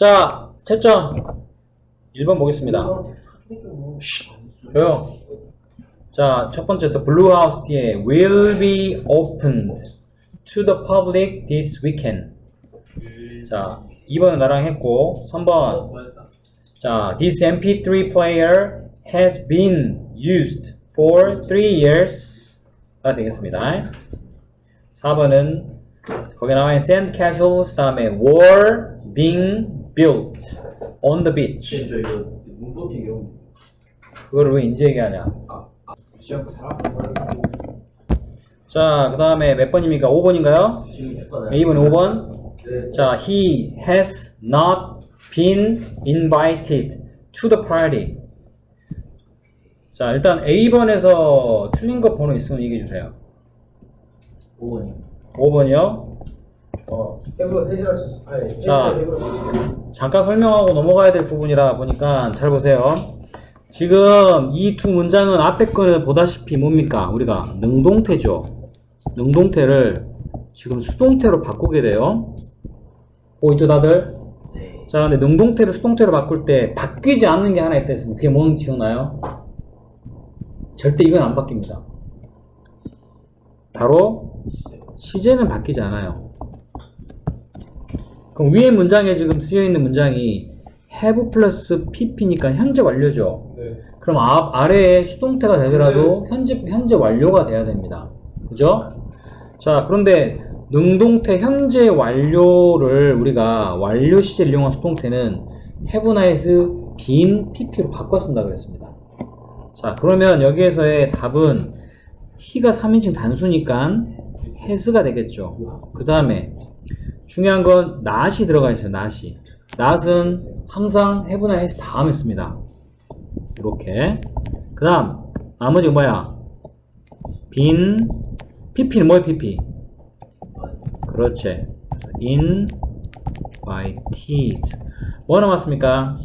자, 채점 1번 보겠습니다. 쉬, 조용. 자, 첫 번째 또 블루하우스 뒤에 will be opened to the public this weekend. 자, 2번은 나랑 했고 3번 자, this MP3 player has been used for 3 years가 되겠습니다. 4번은 거기 나와 있는 sand castles 다음에 were being built on the beach. 저 이거 문법 얘기하면 그거를 왜 인지 얘기하냐? 시험 사람 자, 그 다음에 몇 번입니까? 5번인가요? 지금 축하다. 2번, 5번. 네. 자, he has not been invited to the party. 자, 일단 A번에서 틀린 거 번호 있으면 얘기해 주세요. 5번이요. 5번이요. 어, 해부 해지라 씨. 아니, 자. 해지라 해부. 잠깐 설명하고 넘어가야 될 부분이라 보니까 잘 보세요. 지금 이 두 문장은 앞에 거는 보다시피 뭡니까? 우리가 능동태죠. 능동태를 지금 수동태로 바꾸게 돼요. 보이죠, 다들? 네. 자, 근데 능동태를 수동태로 바꿀 때 바뀌지 않는 게 하나 있다 했으면 그게 뭔지 기억나요? 절대 이건 안 바뀝니다. 바로 시제는 바뀌지 않아요. 그럼 위에 문장에 지금 쓰여 있는 문장이 have 플러스 pp니까 현재 완료죠. 네. 그럼 앞, 아래에 수동태가 되더라도 현재, 현재 완료가 돼야 됩니다. 그죠? 자, 그런데 능동태 현재 완료를 우리가 완료 시제를 이용한 수동태는 have nice been pp로 바꿔 쓴다 그랬습니다. 자, 그러면 여기에서의 답은 he가 3인칭 단수니까 has가 되겠죠. 그 다음에 중요한 건 not이 들어가 있어요. not이. not은 항상 have나 has 다음에 씁니다. 이렇게. 그 다음, 나머지 뭐야? 빈, pp는 뭐야, pp? 그렇지. invited. 뭐 남았습니까?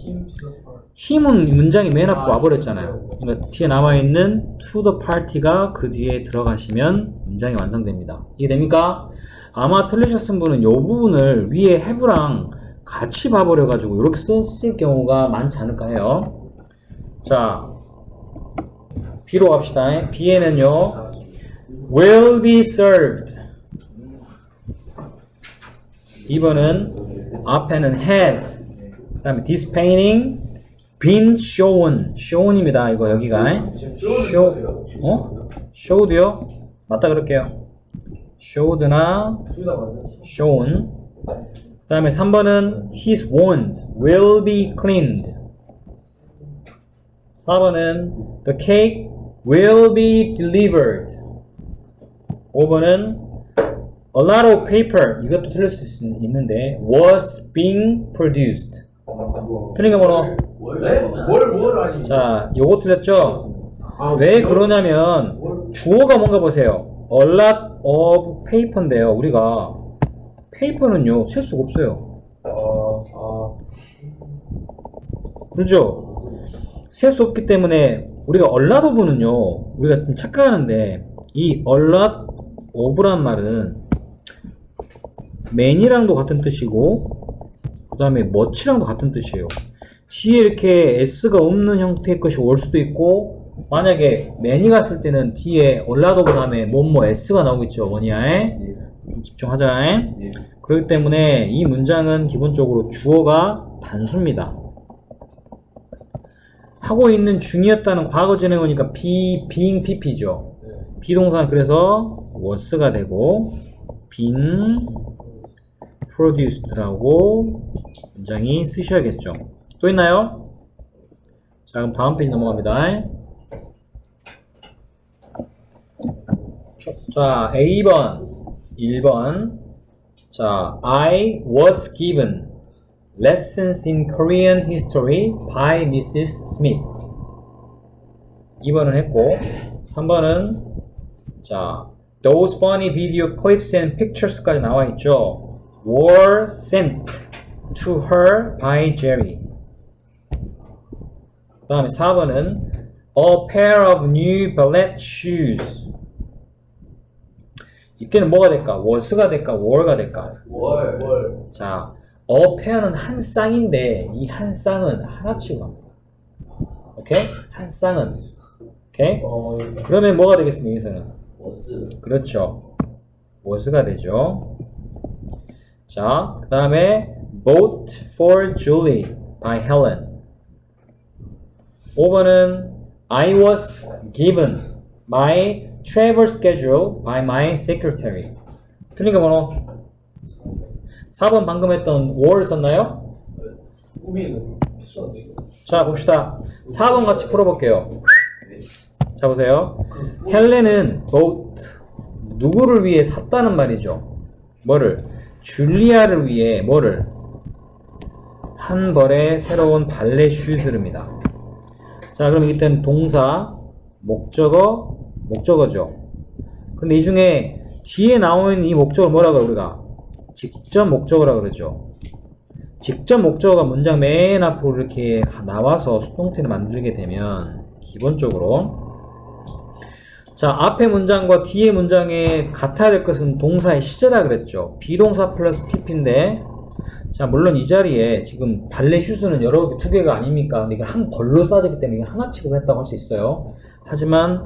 힘은 문장이 맨 앞으로 와버렸잖아요. 그러니까 뒤에 남아있는 to the party가 그 뒤에 들어가시면 문장이 완성됩니다. 이해됩니까? 아마 틀리셨은 분은 이 부분을 위에 have랑 같이 봐버려가지고 이렇게 썼을 경우가 많지 않을까 해요. 자, B로 갑시다. B에는요, will be served. 2번은 앞에는 has. 그 다음에 this painting been shown. shown입니다. 이거 여기가. show. 어? showed요? 맞다 그럴게요. Showed나 shown. 그 다음에 3번은 his wound will be cleaned. 4번은 the cake will be delivered. 5번은 a lot of paper 이것도 틀릴 수 있- 있는데 was being produced. 틀린 거 번호. 네? 뭘, 뭘 아니? 자, 요거 틀렸죠? 아, 왜 뭘- 그러냐면 뭘- 주어가 뭔가 보세요. A lot of paper인데요. 우리가 paper는요 셀 수가 없어요. 그렇죠? 셀 수 없기 때문에 우리가 a lot of는요 우리가 좀 착각하는데 이 a lot of란 말은 man이랑도 같은 뜻이고 그 다음에 much랑도 같은 뜻이에요. 뒤에 이렇게 s가 없는 형태의 것이 올 수도 있고 만약에 man이 갔을 때는 뒤에 of 다음에 뭐뭐 s가 나오겠죠 원이야에 좀 집중하자. 네. 그렇기 때문에 이 문장은 기본적으로 주어가 단수입니다. 하고 있는 중이었다는 과거 진행어니까 be, being pp죠. 네. 비동사는 그래서 was가 되고 been produced라고 문장이 쓰셔야겠죠. 또 있나요? 자 그럼 다음 페이지 넘어갑니다. 자 A번 1번 자 I was given lessons in Korean history by Mrs. Smith 2번은 했고 3번은 자 those funny video clips and pictures까지 나와 있죠 were sent to her by Jerry 그 다음에 4번은 a pair of new ballet shoes 이때는 뭐가 될까? was가 될까? were가 될까? 월, 월. 자, a pair는 한 쌍인데 이 한 쌍은 하나치고 갑니다. 오케이? 한 쌍은 오케이? 어. 그러면 뭐가 되겠습니까? 여기서는 워스. 그렇죠. was가 되죠. 자, 그 다음에 boat for Julie by Helen. 5번은 I was given my travel schedule by my secretary. 틀린 거 번호. 4번 방금 했던 were 썼나요? 자, 봅시다. 4번 같이 풀어볼게요. 자, 보세요. 헬렌은 boat 누구를 위해 샀다는 말이죠. 뭐를? 줄리아를 위해 뭐를? 한 벌의 새로운 발레 슈즈를입니다. 자, 그럼 이때는 동사, 목적어, 목적어죠. 근데 이 중에 뒤에 나오는 이 목적을 뭐라 그래 우리가? 직접 목적어라 그러죠. 직접 목적어가 문장 맨 앞으로 이렇게 가- 나와서 수동태를 만들게 되면 기본적으로 자 앞에 문장과 뒤에 문장에 같아야 될 것은 동사의 시제라 그랬죠 비동사 플러스 PP인데 자 물론 이 자리에 지금 발레 슈즈는 여러 개, 두 개가 아닙니까 근데 이게 한 벌로 써졌기 때문에 하나 치고 했다고 할 수 있어요 하지만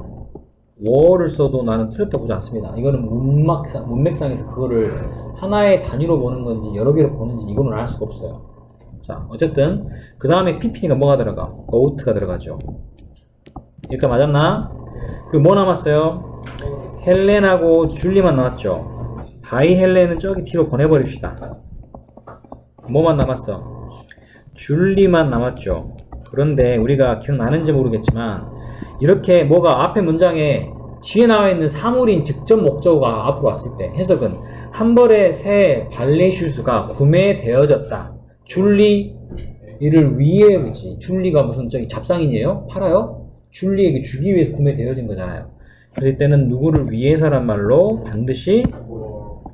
워를 써도 나는 틀렸다 보지 않습니다 이거는 문맥상, 문맥상에서 그거를 하나의 단위로 보는 건지 여러 개로 보는지 이거는 알 수가 없어요 자 어쨌든 그 다음에 PP니까 뭐가 들어가? boat가 들어가죠 여기까지 맞았나? 그리고 뭐 남았어요? 헬렌하고 줄리만 남았죠. 바이 헬렌은 저기 뒤로 보내버립시다. 뭐만 남았어? 줄리만 남았죠. 그런데 우리가 기억나는지 모르겠지만 이렇게 뭐가 앞에 문장에 뒤에 나와 있는 사물인 직접 목적어가 앞으로 왔을 때 해석은 한 벌의 새 발레 슈즈가 구매되어졌다. 줄리 이를 위해 그지 줄리가 무슨 저기 잡상인이에요? 팔아요? 줄리에게 주기 위해서 구매되어진 거잖아요. 그래서 이때는 누구를 위해서란 말로 반드시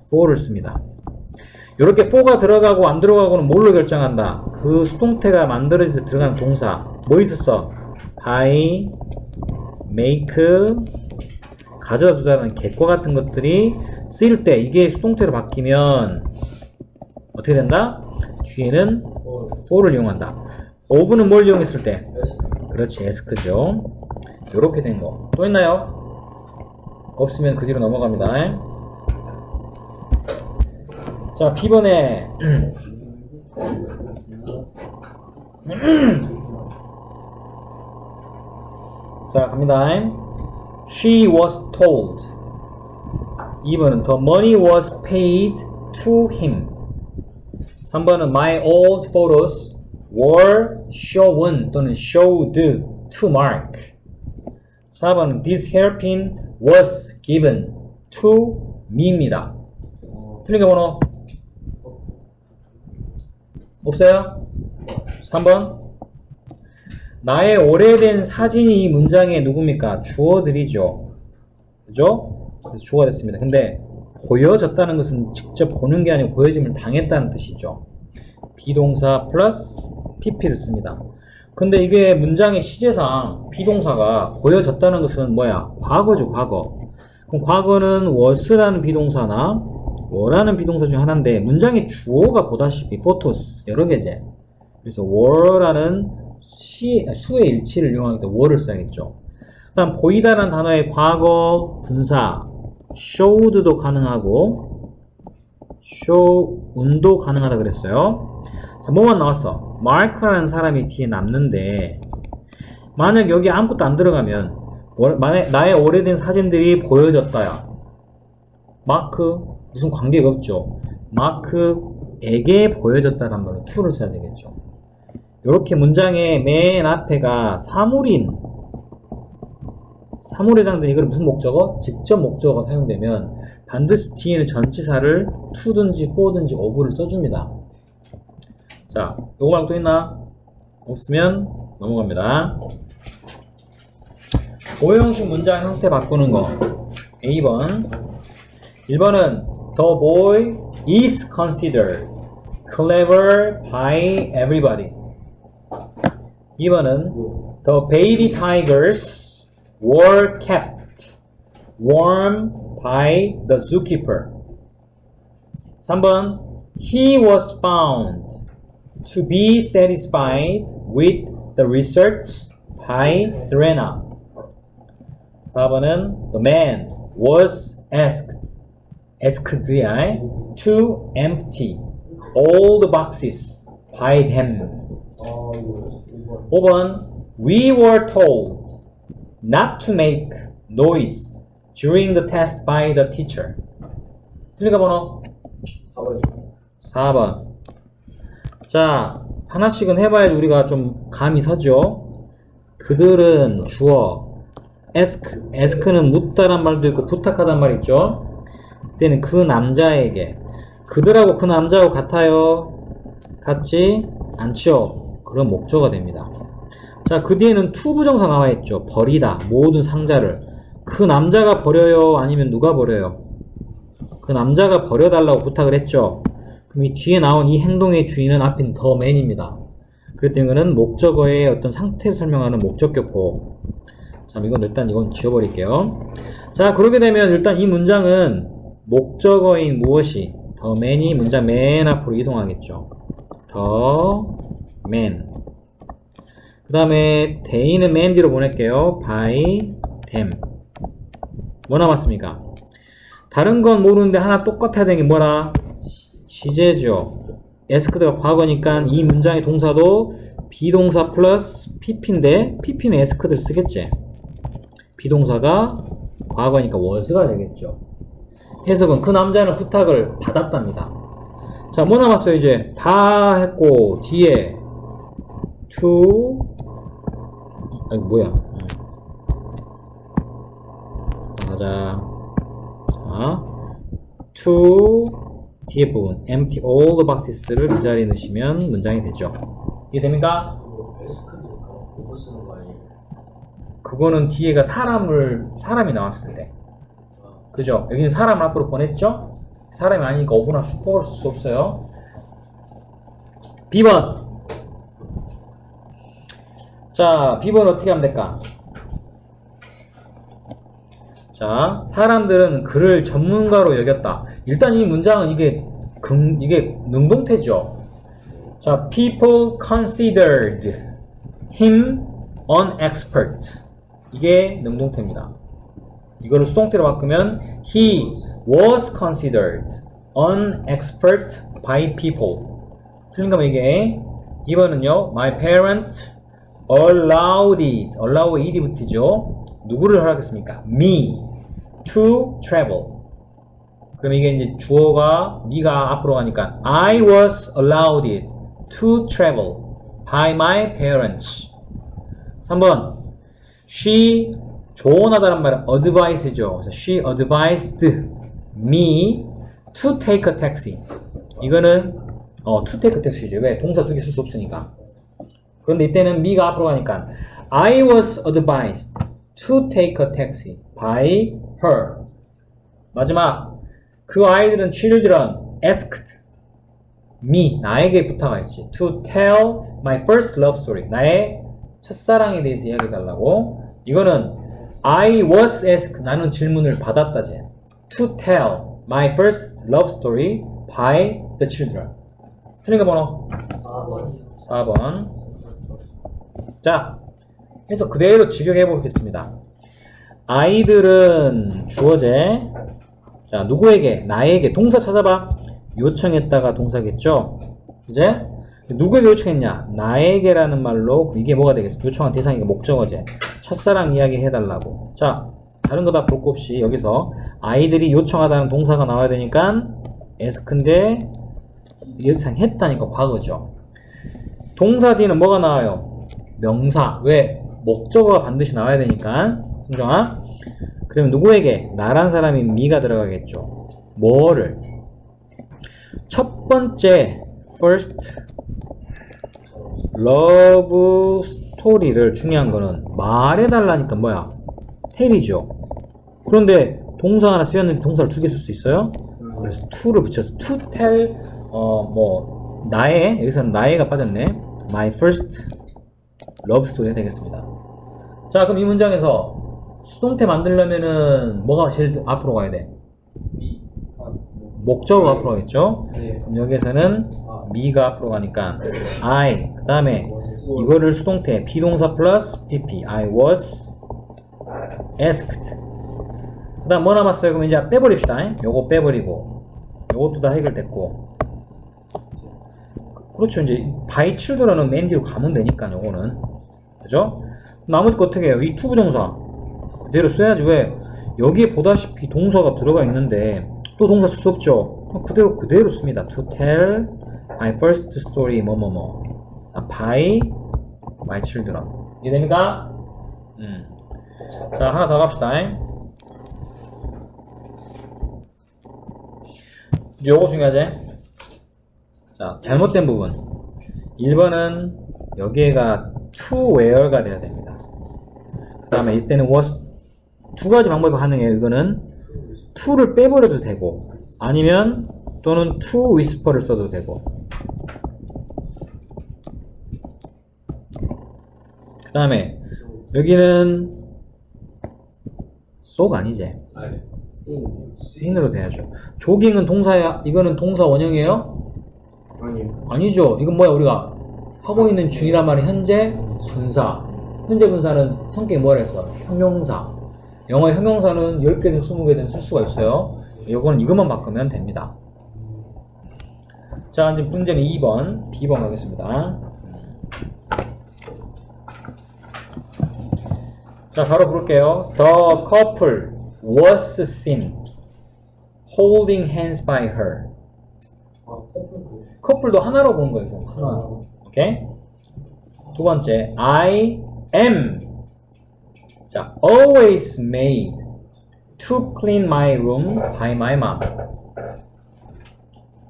for를 씁니다. 이렇게 for가 들어가고 안 들어가고는 뭘로 결정한다? 그 수동태가 만들어져서 들어가는 동사 뭐 있었어? buy, make, 가져다 주다는 get과 같은 것들이 쓰일 때 이게 수동태로 바뀌면 어떻게 된다? 뒤에는 어, for를 이용한다. of는 뭘 이용했을 때? 그렇지, 에스크죠. 요렇게 된 거. 또 있나요? 없으면 그 뒤로 넘어갑니다. 자, B번에. 자, 갑니다. She was told. 2번은 The money was paid to him. 3번은 My old photos were shown 또는 showed to Mark. 4번은 This hairpin was given to me입니다. 틀린 거 번호 없어요? 3번 나의 오래된 사진이 이 문장에 누굽니까? 주어들이죠. 그죠? 그래서 주어가 됐습니다. 근데 보여졌다는 것은 직접 보는 게 아니고 보여짐을 당했다는 뜻이죠. 비동사 플러스 pp를 씁니다. 근데 이게 문장의 시제상 비동사가 보여졌다는 것은 뭐야? 과거죠, 과거. 그럼 과거는 was라는 비동사나 were라는 비동사 중 하나인데 문장의 주어가 보다시피 photos 여러 개제. 그래서 were라는 시, 수의 일치를 이용하기 때문에 were를 써야겠죠. 그다음 보이다라는 단어의 과거 분사 showed도 가능하고 show운도 가능하다 그랬어요. 자, 뭐만 나왔어? 마크라는 사람이 뒤에 남는데 만약 여기 아무것도 안 들어가면 월- 만약 나의 오래된 사진들이 보여졌다야. 마크 무슨 관계가 없죠. 마크에게 보여졌다는 말로 to를 써야 되겠죠. 이렇게 문장의 맨 앞에가 사물인 사물에 해당되는 이걸 무슨 목적어? 직접 목적어가 사용되면 반드시 뒤에는 전치사를 to든지 for든지 of를 써줍니다. 자, 요거 말고 또 있나? 없으면 넘어갑니다. 오형식 문장 형태 바꾸는 거. A번. 1번은 The boy is considered clever by everybody. 2번은 The baby tigers were kept warm by the zookeeper. 3번 He was found to be satisfied with the research by Serena. 4번은 The man was asked, asked야, to empty all the boxes by them. 아 이거 이거 5번 We were told not to make noise during the test by the teacher. 틀린가 번호? 4번이요. 4번. 자, 하나씩은 해봐야지 우리가 좀 감이 서죠. 그들은 주어. ask, ask는 묻다란 말도 있고 부탁하단 말 있죠. 이때는 그 남자에게 그들하고 그 남자하고 같아요. 같지 않죠. 그런 목적어가 됩니다. 자, 그 뒤에는 to 부정사 나와 있죠. 버리다. 모든 상자를. 그 남자가 버려요? 아니면 누가 버려요? 그 남자가 버려달라고 부탁을 했죠. 그럼 이 뒤에 나온 이 행동의 주인은 앞인 더 맨입니다. 때문에 이거는 목적어의 어떤 상태를 설명하는 목적격 보호. 자, 이건 일단 이건 지워버릴게요. 자, 그렇게 되면 일단 이 문장은 목적어인 무엇이 더 맨이 문장 맨 앞으로 이동하겠죠. 더 맨. 그 다음에 대인은 맨 뒤로 보낼게요. by them. 뭐 남았습니까? 다른 건 모르는데 하나 똑같아야 되는 게 뭐라? 시제죠. 에스크드가 과거니까 이 문장의 동사도 비동사 플러스 pp인데 pp는 에스크드를 쓰겠지. 비동사가 과거니까 was가 되겠죠. 해석은 그 남자는 부탁을 받았답니다. 자, 뭐 남았어요, 이제? 다 했고, 뒤에 to, 아이 뭐야. 맞아. 자, to 뒤에 부분 empty all the boxes를 이 자리에 넣으시면 문장이 되죠. 이해됩니까? 그거는 뒤에가 사람을 사람이 나왔을 때, 아, 그죠? 여기는 사람을 앞으로 보냈죠? 사람이 아니니까 어부나 수법을 쓸수 없어요. B번. 자, B번 어떻게 하면 될까? 자, 사람들은 그를 전문가로 여겼다. 일단 이 문장은 이게 금, 이게 능동태죠. 자, people considered him an expert. 이게 능동태입니다. 이거를 수동태로 바꾸면 he was considered an expert by people. 틀린 거면 이게 2번은요. My parents allowed it. allow it이 붙이죠. 누구를 허락했습니까? me to travel. 그럼 이게 이제 주어가 me가 앞으로 가니까 I was allowed it to travel by my parents. 3번 she 조언하다란 말은 advise죠. 그래서 she advised me to take a taxi. 이거는 어, to take a taxi죠. 왜? 동사 두 개 쓸 수 없으니까. 그런데 이때는 me가 앞으로 가니까 I was advised to take a taxi by her. 마지막 그 아이들은 children asked me 나에게 부탁했지 to tell my first love story 나의 첫사랑에 대해서 이야기해 달라고 이거는 I was asked 나는 질문을 받았다지 to tell my first love story by the children 틀린 거 번호 4번이요. 4번 자 해서 그대로 직역해 보겠습니다. 아이들은 주어제 자 누구에게? 나에게 동사 찾아봐. 요청했다가 동사겠죠? 이제 누구에게 요청했냐? 나에게라는 말로 이게 뭐가 되겠어 요청한 대상이 목적어제. 첫사랑 이야기 해달라고. 자 다른 거 다 볼 거 없이 여기서 아이들이 요청하다는 동사가 나와야 되니까 에스크인데 요청했다니까 과거죠. 동사 뒤는 뭐가 나와요 명사 왜? 목적어가 반드시 나와야 되니까. 승정아. 그러면 누구에게? 나란 사람이 미가 들어가겠죠. 뭐를? 첫 번째 first love 스토리를 중요한 거는 말해달라니까 뭐야? 텔이죠. 그런데 동사 하나 쓰였는데 동사를 두 개 쓸 수 있어요? 그래서 to를 붙여서 to tell 어뭐 나의 여기서는 나의가 빠졌네. my first story가 되겠습니다. 자 그럼 이 문장에서 수동태 만들려면은 뭐가 제일 앞으로 가야 돼? 미 아, 목적어가 앞으로 가겠죠? 네. 그럼 여기에서는 아, me가 앞으로 가니까 I 그 다음에 이거를 수동태 비동사 플러스 pp. I was asked. 그 다음 뭐 남았어요? 그럼 이제 빼버립시다. 요거 빼버리고. 요것도 다 해결됐고. 그렇죠. 이제 by children은 맨 뒤로 가면 되니까 요거는 그죠? 나머지 거 어떻게 해요? 이 투부정사 그대로 써야지 왜 여기에 보다시피 동사가 들어가 있는데 또 동사 쓸 수 없죠 그대로 그대로 씁니다 to tell my first story 뭐뭐뭐 아, by my children 이해됩니까? 음. 자 하나 더 갑시다 요거 중요하지? 자 잘못된 부분 1번은 여기에가 to where가 돼야 됩니다. 그 다음에 이때는 was 두 가지 방법이 가능해요. 이거는 to를 빼버려도 되고 아니면 또는 to whisper를 써도 되고. 그 다음에 여기는 속 아니지? 아니 sin으로 돼야죠. 조깅은 동사야 이거는 동사 원형이에요? 아니요. 아니죠. 이건 뭐야 우리가 하고 있는 중이란 말이 현재 분사. 현재 분사는 성격이 뭐라 했어? 형용사. 영어 형용사는 10개든 20개든 쓸 수가 있어요. 요거는 이것만 바꾸면 됩니다. 자 이제 문제는 2번 B번 가겠습니다. 자 바로 부를게요. The couple was seen holding hands by her. 아, 커플도. 하나로 보는 거예요 하나 오케이 두 번째 I am 자 always made to clean my room by my mom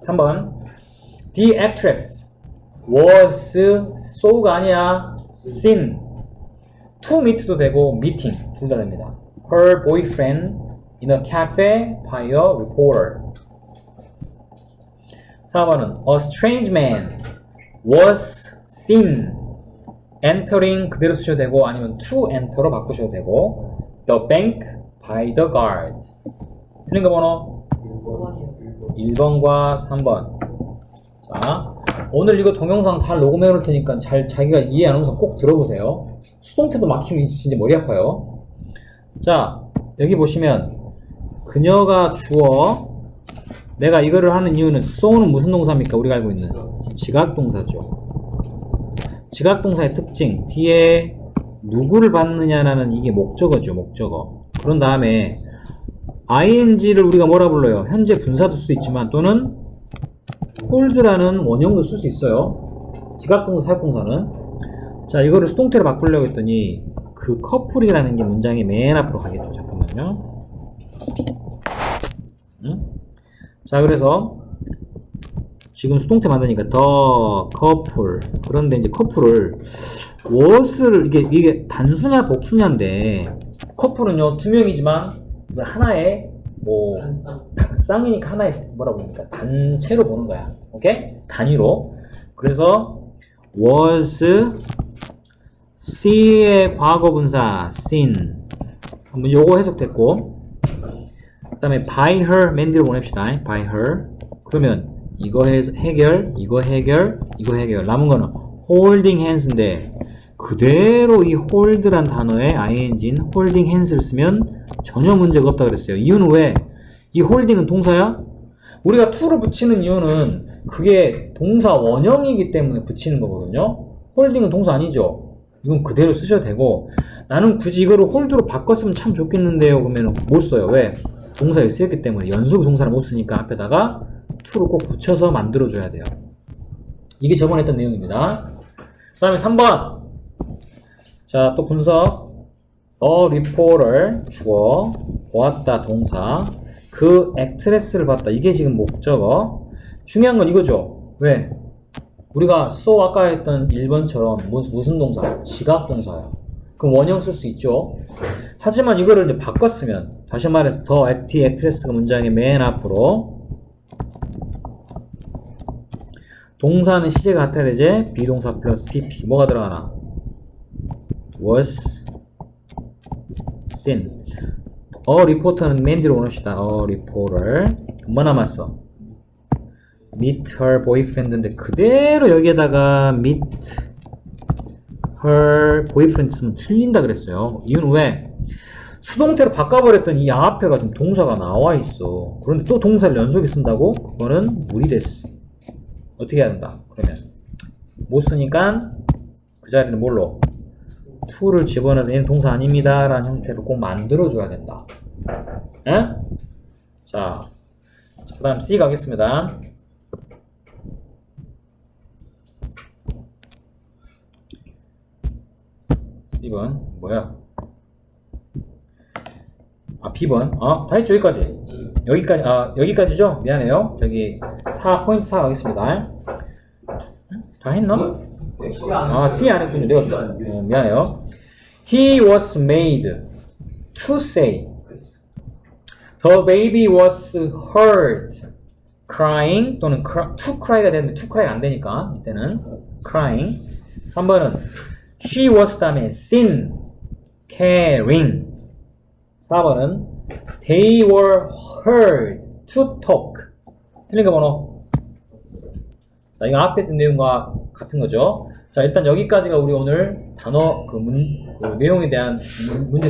3번 the actress was so가 아니야 seen to meet도 되고 meeting 둘 다 됩니다 her boyfriend in a cafe by a reporter 4번은 A strange man was seen. Entering 그대로 쓰셔도 되고 아니면 to enter로 바꾸셔도 되고 The bank by the guard. 틀린 거 번호? 1번과 3번. 자 오늘 이거 동영상 다 녹음해 놓을 테니까 잘 자기가 이해 안 오면서 꼭 들어보세요. 수동태도 막히면 진짜 머리 아파요. 자 여기 보시면 그녀가 주어 내가 이거를 하는 이유는 so는 무슨 동사입니까? 우리가 알고 있는 지각동사죠. 지각동사의 특징 뒤에 누구를 받느냐라는 이게 목적어죠. 목적어. 그런 다음에 ing를 우리가 뭐라 불러요? 현재 분사도 쓸 수 있지만 또는 hold라는 원형도 쓸 수 있어요. 지각동사, 사역동사는 자 이거를 수동태로 바꾸려고 했더니 그 커플이라는 게 문장의 맨 앞으로 가겠죠. 잠깐만요. 응? 자 그래서 지금 수동태 만드니까 더 커플. 그런데 이제 커플을 was를 이게 이게 단수냐 복수냐인데 커플은요 두 명이지만 하나의 뭐 한쌍. 쌍이니까 하나의 뭐라 부릅니까? 단체로 보는 거야. 오케이? 단위로. 그래서 was see의 과거 분사 seen 한번 요거 해석됐고 그 다음에 by her 맨 뒤로 보냅시다. By her. 그러면 이거 해, 해결 이거 해결 이거 해결. 남은 거는 holding hands인데 그대로 이 hold란 단어에 ing인 holding hands를 쓰면 전혀 문제가 없다 그랬어요. 이유는 왜? 이 holding은 동사야? 우리가 to를 붙이는 이유는 그게 동사 원형이기 때문에 붙이는 거거든요. holding은 동사 아니죠. 이건 그대로 쓰셔도 되고 나는 굳이 이거를 홀드로 바꿨으면 참 좋겠는데요. 그러면 못 써요. 왜? 동사에 쓰였기 때문에. 연속 동사를 못 쓰니까 앞에다가 to를 꼭 붙여서 만들어줘야 돼요. 이게 저번에 했던 내용입니다. 그 다음에 3번. 자, 또 분석. A reporter, 주어, 보았다, 동사. 그 actress를 봤다. 이게 지금 목적어. 중요한 건 이거죠. 왜? 우리가 so 아까 했던 1번처럼 무슨, 동사? 지각 동사야. 그럼 원형 쓸 수 있죠. 하지만 이거를 이제 바꿨으면 다시 말해서 더 액티 액트레스가 문장의 맨 앞으로 동사는 시제가 같아야 되지 비동사 플러스 pp 뭐가 들어가나 was seen 어 리포터는 맨 뒤로 보냅시다 어 리포터 뭐 남았어 meet her boyfriend인데 그대로 여기에다가 meet her boyfriend 쓰면 틀린다 그랬어요. 이유는 왜? 수동태로 바꿔버렸더니 이 앞에가 좀 동사가 나와 있어. 그런데 또 동사를 연속에 쓴다고? 그거는 무리됐어. 어떻게 해야 된다? 그러면 못 쓰니까 그 자리는 뭘로? to를 집어넣어서 얘는 동사 아닙니다. 라는 형태로 꼭 만들어줘야 된다. 에? 자, 그 다음 C 가겠습니다. C번 뭐야? 아 B번 아다 했죠 여기까지 여기까지 아 여기까지죠 미안해요 저기 4 포인트 4 가겠습니다 다 했나? 아 C 안 했군요 내가 어, 미안해요 He was made to say The baby was heard crying 또는 to cry가 되는데 to cry 안 되니까 이때는 crying 3번은 she was 다음에 seen caring 4번은 they were heard to talk. 틀린 거 번호. 자 이거 앞에 있던 내용과 같은 거죠. 자 일단 여기까지가 우리 오늘 단어 그, 문, 그 내용에 대한 문- 문제